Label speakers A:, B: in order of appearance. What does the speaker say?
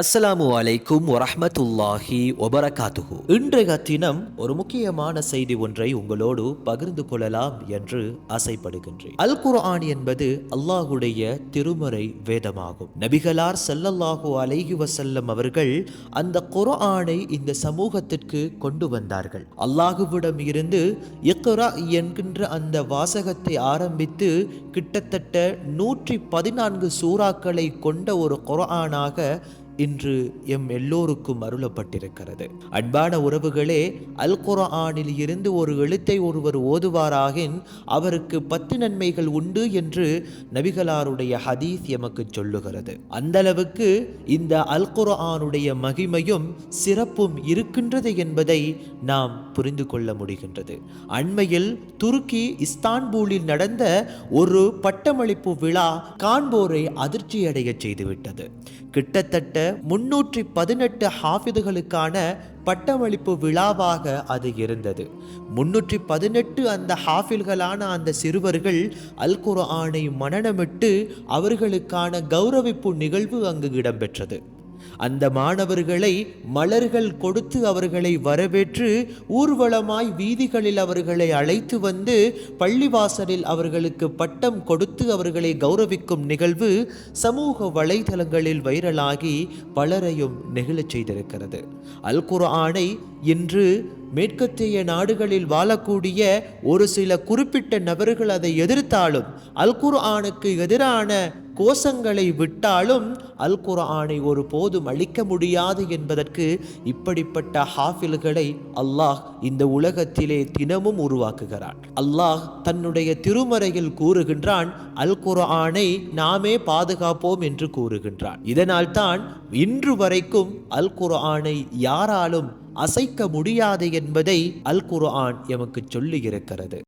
A: அஸ்ஸலாமு அலைக்கும் வரஹ்மத்துல்லாஹி ஒபரகாத்துகு இன்றைய தினம் ஒரு முக்கியமான செய்தி ஒன்றை உங்களோடு பகிர்ந்து கொள்ளலாம் என்று ஆசைப்படுகின்றேன். அல் குர்ஆன் என்பது அல்லாஹுடைய திருமறை வேதமாகும். நபிகளார் சல்லல்லாஹு அலைஹி வசல்லம் அவர்கள் அந்த குர்ஆனை இந்த சமூகத்திற்கு கொண்டு வந்தார்கள். அல்லாஹுவிடம் இருந்து இக்ரா என்கின்ற அந்த வாசகத்தை ஆரம்பித்து கிட்டத்தட்ட நூற்றி பதினான்கு சூறாக்களை கொண்ட ஒரு குர்ஆனாக இன்று எம் எல்லோருக்கும் அருளப்பட்டிருக்கிறது. அன்பான உறவுகளே அல் குர்ஆனில் இருந்து ஒரு எழுத்தை ஒருவர் ஓதுவாராகின் அவருக்கு பத்து நன்மைகள் உண்டு என்று நபிகளாருடைய ஹதீஸ் எமக்கு சொல்லுகிறது. அந்த அளவுக்கு இந்த அல் குர்ஆனுடைய மகிமையும் சிறப்பும் இருக்கின்றது என்பதை நாம் புரிந்து கொள்ள முடிகின்றது. அண்மையில் துருக்கி இஸ்தான்பூலில் நடந்த ஒரு பட்டமளிப்பு விழா காண்போரை அதிர்ச்சியடைய செய்துவிட்டது. கிட்டத்தட்ட முன்னூற்றி பதினெட்டு ஹாஃபிதுகளுக்கான பட்டமளிப்பு விழாவாக அது இருந்தது. முன்னூற்றி பதினெட்டு அந்த ஹாஃபில்களான அந்த சிறுவர்கள் அல் குரானை மனனமிட்டு அவர்களுக்கான கௌரவிப்பு நிகழ்வு அங்கு இடம்பெற்றது. அந்த மாணவர்களை மலர்கள் கொடுத்து அவர்களை வரவேற்று ஊர்வலமாய் வீதிகளில் அவர்களை அழைத்து வந்து பள்ளிவாசலில் அவர்களுக்கு பட்டம் கொடுத்து அவர்களை கௌரவிக்கும் நிகழ்வு சமூக வலைதளங்களில் வைரலாகி பலரையும் நெகிழச் செய்திருக்கிறது. அல் குர்ஆனை இன்று மேற்கத்திய நாடுகளில் வாழக்கூடிய ஒரு சில குறிப்பிட்ட நபர்கள் அதை எதிர்த்தாலும் அல் குர்ஆனுக்கு எதிரான கோஷங்களை விட்டாலும் அல் குர்ஆனை ஒரு போதும் அழிக்க முடியாது என்பதற்கு இப்படிப்பட்ட ஹாஃபில்களை அல்லாஹ் இந்த உலகத்திலே தினமும் உருவாக்குகிறான். அல்லாஹ் தன்னுடைய திருமறையில் கூறுகின்றான் அல் குர்ஆனை நாமே பாதுகாப்போம் என்று கூறுகின்றான். இதனால் தான் இன்று வரைக்கும் அல் குர்ஆனை யாராலும் அசைக்க முடியாது என்பதை அல் குர்ஆன் எமக்கு சொல்லியிருக்கிறது.